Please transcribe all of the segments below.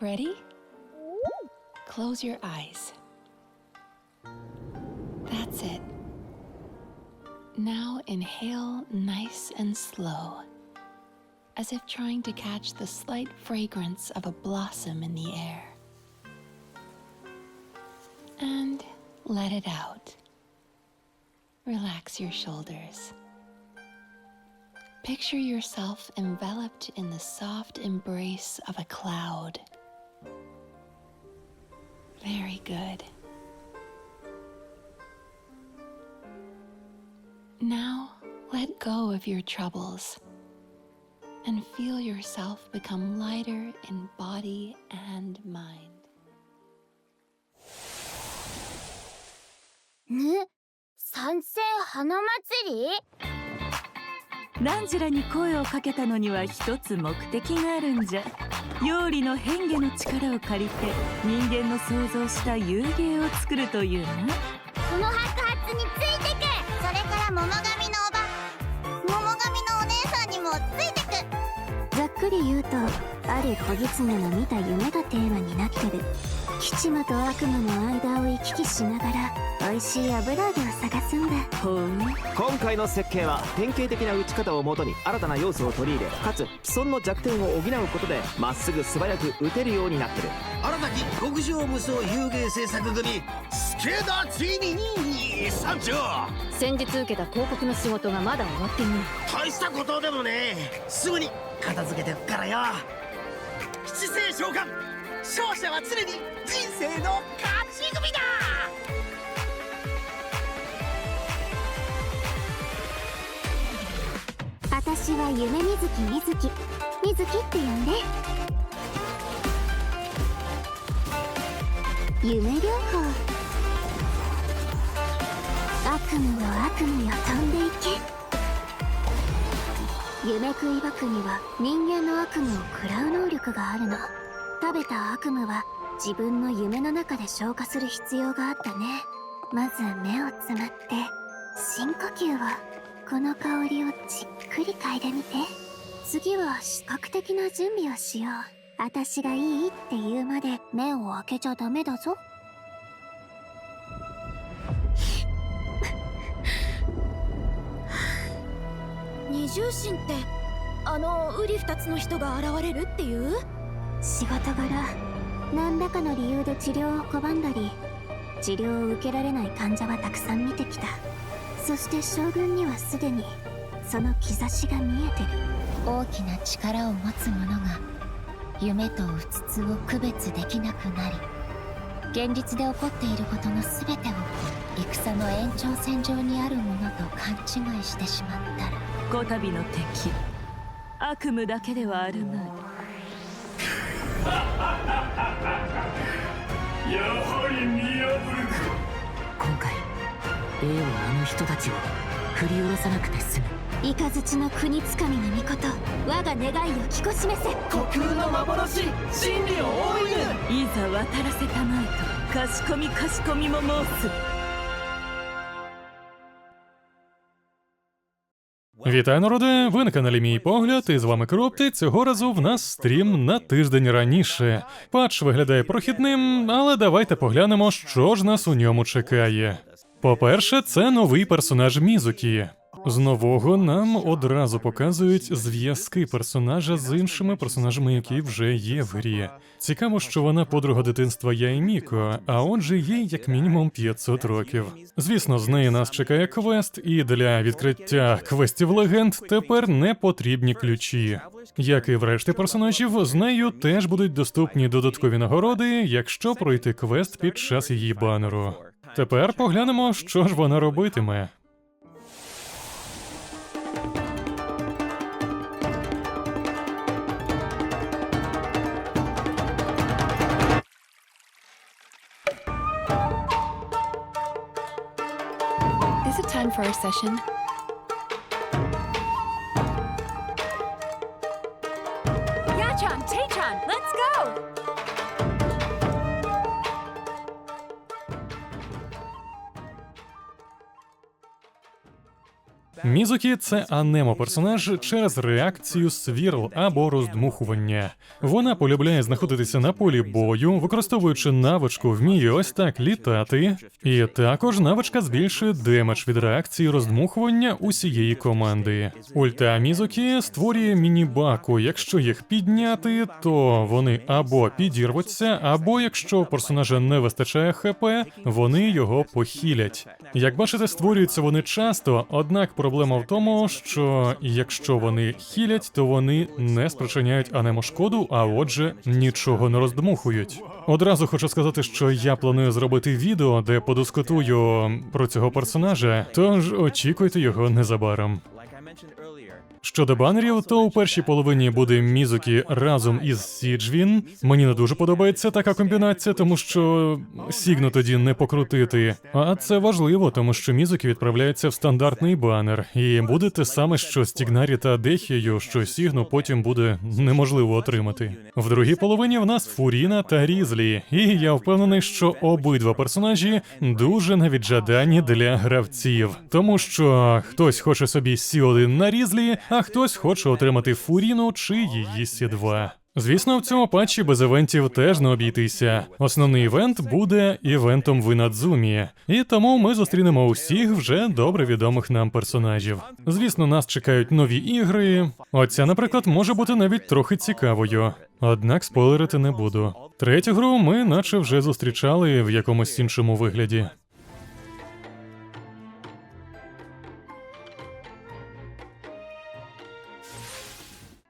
Ready? Close your eyes. That's it. Now inhale nice and slow, as if trying to catch the slight fragrance of a blossom in the air. And let it out. Relax your shoulders. Picture yourself enveloped in the soft embrace of a cloud. Very good. Now let go of your troubles and feel yourself become lighter in body and mind. ぬ参戦花祭り ナンジュラに声をかけたのには一つ目的があるんじゃ。妖理の変化の力を借りて人間の想像した遊芸を作るというな。この白髪についてく。それから桃神のおば。桃神のお姉さんにもついてく。ざっくり言うとある子狐の見た夢がテーマになってる。吉間と悪夢の間を行き来しながら美味しい油揚げを探すんだ今回の設計は典型的な打ち方をもとに新たな要素を取り入れかつ既存の弱点を補うことでまっすぐ素早く打てるようになってる。新たき極上無双遊芸制作組助田ついに参上。先日受けた広告の仕事がまだ終わっていない。大したことでもねすぐに片付けてくからよ。七星召喚。勝者は常に人生の勝ち組だ私は夢みずきみずきみずきって呼んで。夢療法悪夢の悪夢よ飛んでいけ。夢食い箱には人間の悪夢を食らう能力があるの。食べた悪夢は自分の夢の中で消化する必要があったね。まず目をつむって。深呼吸を。この香りをじっくり嗅いでみて。次は視覚的な準備をしよう。私がいいって言うまで目を開けちゃダメだぞ。二重心ってあのウリ二つの人が現れるっていう？仕事柄。何らかの理由で治療を拒んだり治療を受けられない患者はたくさん見てきたそして将軍にはすでにその兆しが見えてる。大きな力を持つ者が夢とうつつを区別できなくなり現実で起こっていることの全てを戦の延長線上にあるものと勘違いしてしまったらこたびの敵悪夢だけではあるまい。今回A はあの人たちを振り下ろさなくて済む雷の国つかみの御事我が願いを聞こしめせ虚空の幻真理を追いぬいざ渡らせたまえとかしこみかしこみも申す Вітаю, народи! Ви на каналі Мій Погляд, і з вами Кропті. Цього разу в нас стрім на тиждень раніше. Патч виглядає прохідним, але давайте поглянемо, що ж нас у ньому чекає. По-перше, це новий персонаж Мізукі. З нового нам одразу показують зв'язки персонажа з іншими персонажами, які вже є в грі. Цікаво, що вона подруга дитинства Яйміко, а отже, їй як мінімум 500 років. Звісно, з неї нас чекає квест, і для відкриття квестів легенд тепер не потрібні ключі. Як і в решті персонажів, з нею теж будуть доступні додаткові нагороди, якщо пройти квест під час її банеру. Тепер поглянемо, що ж вона робитиме. Is it time for our session? Мізукі це анемо персонаж через реакцію свірл або роздмухування. Вона полюбляє знаходитися на полі бою, використовуючи навичку, вміє ось так літати. І також навичка збільшує демедж від реакції роздмухування усієї команди. Ульта Мізукі створює міні-баку. Якщо їх підняти, то вони або підірвуться, або якщо персонажа не вистачає ХП, вони його похилять. Як бачите, створюються вони часто, однак проблема в тому, що якщо вони хілять, то вони не спричиняють анемо шкоду, а отже, нічого не роздмухують. Одразу хочу сказати, що я планую зробити відео, де подискутую про цього персонажа, тож очікуйте його незабаром. Щодо банерів, то у першій половині буде Мізукі разом із Сіджвін. Мені не дуже подобається така комбінація, тому що Сігну тоді не покрутити. А це важливо, тому що Мізукі відправляється в стандартний банер, і буде те саме, що Стігнарі та Дехією, що Сігну потім буде неможливо отримати. В другій половині в нас Фуріна та Різлі, і я впевнений, що обидва персонажі дуже навіть жадані для гравців, тому що хтось хоче собі Сі 1 на Різлі, а хтось хоче отримати Фуріну чи її Сі 2 Звісно, в цьому патчі без івентів теж не обійтися. Основний івент буде івентом в Інадзумі, і тому ми зустрінемо усіх вже добре відомих нам персонажів. Звісно, нас чекають нові ігри. Оця, наприклад, може бути навіть трохи цікавою. Однак спойлерити не буду. Третю гру ми наче вже зустрічали в якомусь іншому вигляді.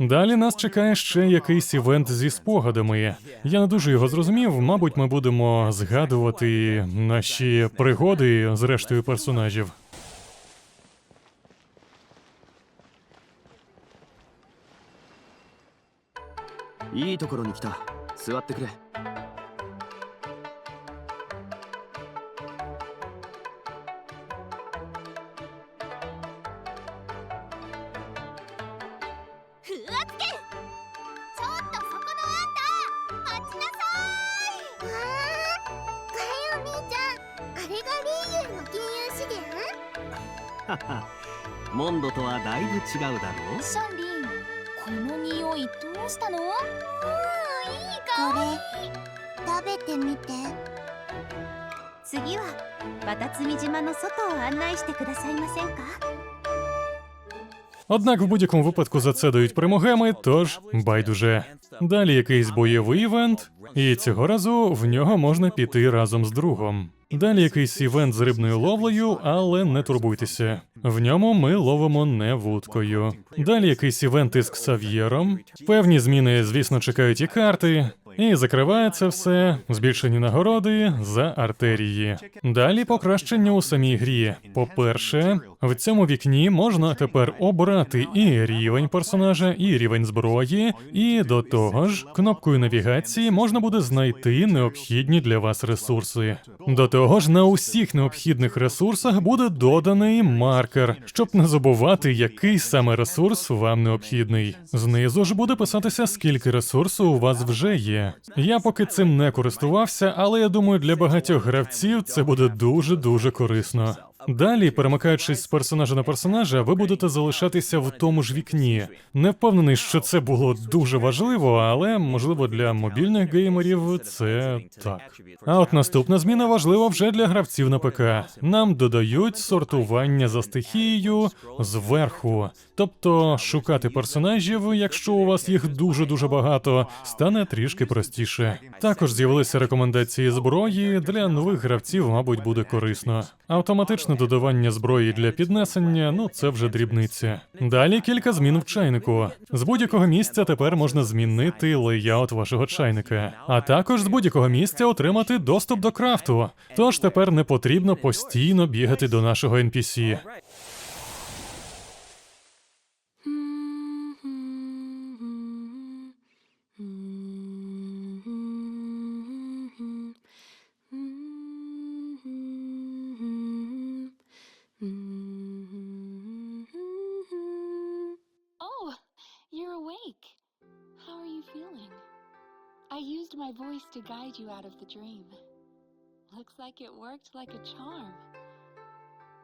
Далі нас чекає ще якийсь івент зі спогадами. Я не дуже його зрозумів. Мабуть, ми будемо згадувати наші пригоди з рештою персонажів. いいところに来た座ってくれふわつけ。ちょっとそこのあんた待ちなさい。わあかえお兄ちゃん。あれがリーユンの金融資源モンドとはだいぶ違うだろうシャンリンこの匂いどうしたの？うんいい香り。食べてみて。次はバタツミ島の外を案内してくださいませんか？Однак в будь-якому випадку за це дають перемогами, тож байдуже. Далі якийсь бойовий івент, і цього разу в нього можна піти разом з другом. Далі якийсь івент з рибною ловлею, але не турбуйтеся. В ньому ми ловимо не вудкою. Далі якийсь івент із Ксав'єром. Певні зміни, звісно, чекають і карти. І закривається все збільшені нагороди за артерії. Далі покращення у самій грі. По-перше, в цьому вікні можна тепер обрати і рівень персонажа, і рівень зброї, і до того ж, кнопкою навігації можна буде знайти необхідні для вас ресурси. До того ж, на усіх необхідних ресурсах буде доданий маркер, щоб не забувати, який саме ресурс вам необхідний. Знизу ж буде писатися, скільки ресурсу у вас вже є. Я поки цим не користувався, але я думаю, для багатьох гравців це буде дуже дуже корисно. Далі, перемикаючись з персонажа на персонажа, ви будете залишатися в тому ж вікні. Не впевнений, що це було дуже важливо, але можливо для мобільних геймерів це так. А от наступна зміна важлива вже для гравців на ПК. Нам додають сортування за стихією зверху. Тобто шукати персонажів, якщо у вас їх дуже дуже багато, стане трішки простіше. Також з'явилися рекомендації зброї для нових гравців, мабуть, буде корисно. Автоматичне додавання зброї для піднесення, ну це вже дрібниці. Далі кілька змін в чайнику. З будь-якого місця тепер можна змінити лейаут вашого чайника, а також з будь-якого місця отримати доступ до крафту. Тож тепер не потрібно постійно бігати до нашого NPC. To guide you out of the dream. Looks like it worked like a charm.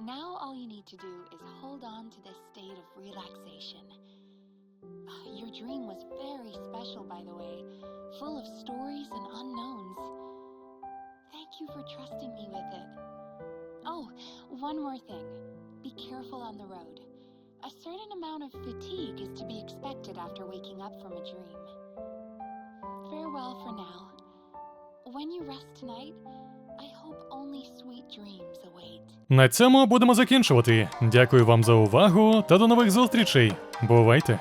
Now, all you need to do is hold on to this state of relaxation. Ah, Your dream was very special, by the way, full of stories and unknowns. Thank you for trusting me with it. Oh, one more thing be careful on the road. A certain amount of fatigue is to be expected after waking up from a dream. Farewell for now. На цьому будемо закінчувати. Дякую вам за увагу та до нових зустрічей. Бувайте!